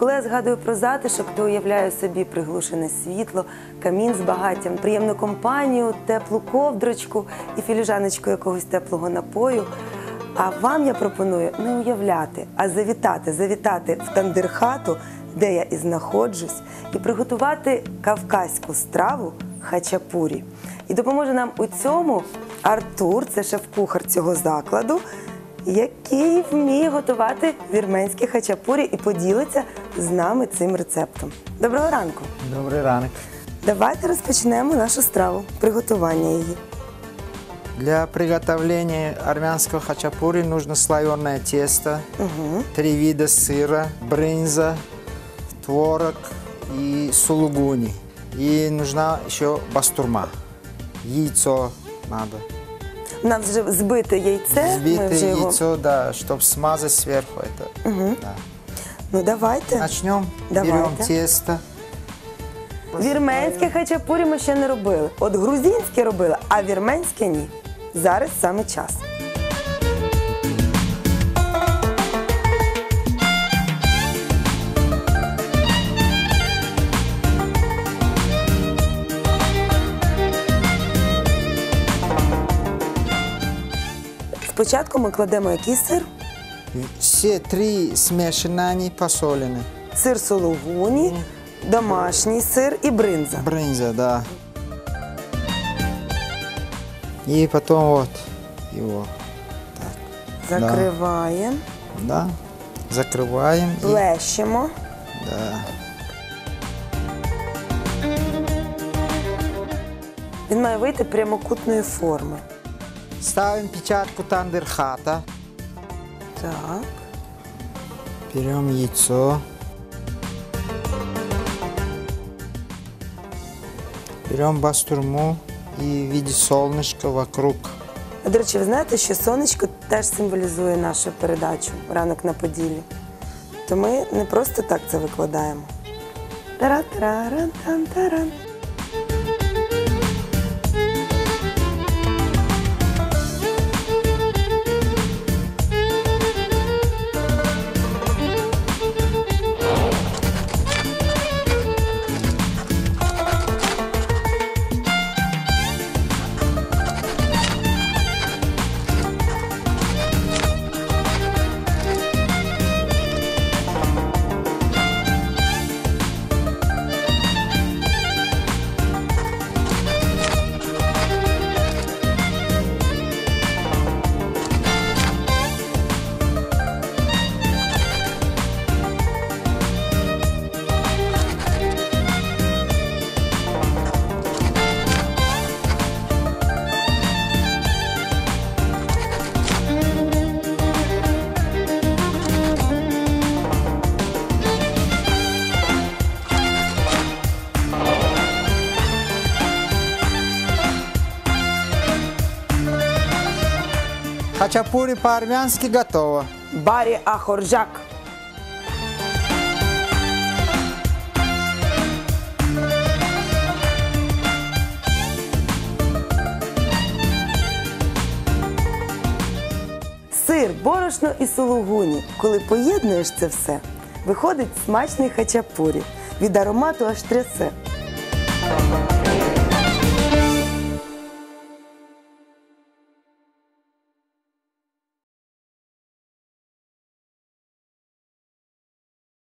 Коли я згадую про затишок, то уявляю собі приглушене світло, камін з багаттям, приємну компанію, теплу ковдрочку і філіжаночку якогось теплого напою. А вам я пропоную не уявляти, а завітати, завітати в тандирхату, де я і знаходжусь, і приготувати кавказьку страву хачапурі. І допоможе нам у цьому Артур, це шеф-кухар цього закладу, який вміє готувати вірменські хачапурі і поділиться з нами цим рецептом. Доброго ранку! Добрий ранок. Давайте розпочнемо нашу страву, приготування її. Для приготовления армянского хачапури нужно слоеное тесто, три вида сыра, брынза, творог и сулугуни. И нужна еще бастурма. Яйцо надо. Нам вже збите яйце. Збите Взбитое вже його... яйцо, да, чтобы смазать сверху это. Да. Ну давайте. Начнем. Давайте. Тесто. Вірменське хачапурі ми ще не робили. От грузинське робили, а вірменське ні. Зараз саме час. Спочатку ми кладемо який сир? Все три смешанные, они посолены. Сир сологуні, домашній сир і бринза. Брынза, да. И потом вот его, Закриваємо, да, закрываем. и- плещемо. да. Він має вийти прямокутної форми. Ставим печатку тандерхата. Так. Берем яйцо. Берем бастурму и в виде солнышка вокруг. А, До речі, ви знаєте, що сонечко теж символізує нашу передачу ранок на поділі. То ми не просто так це викладаємо. Тара-тараран-тан-таран. Хачапури по-армянски готово. Барі Ахоржак. Сир, борошно і сулугуні. Коли поєднуєш це все, виходить смачний хачапурі. Від аромату аж трясе.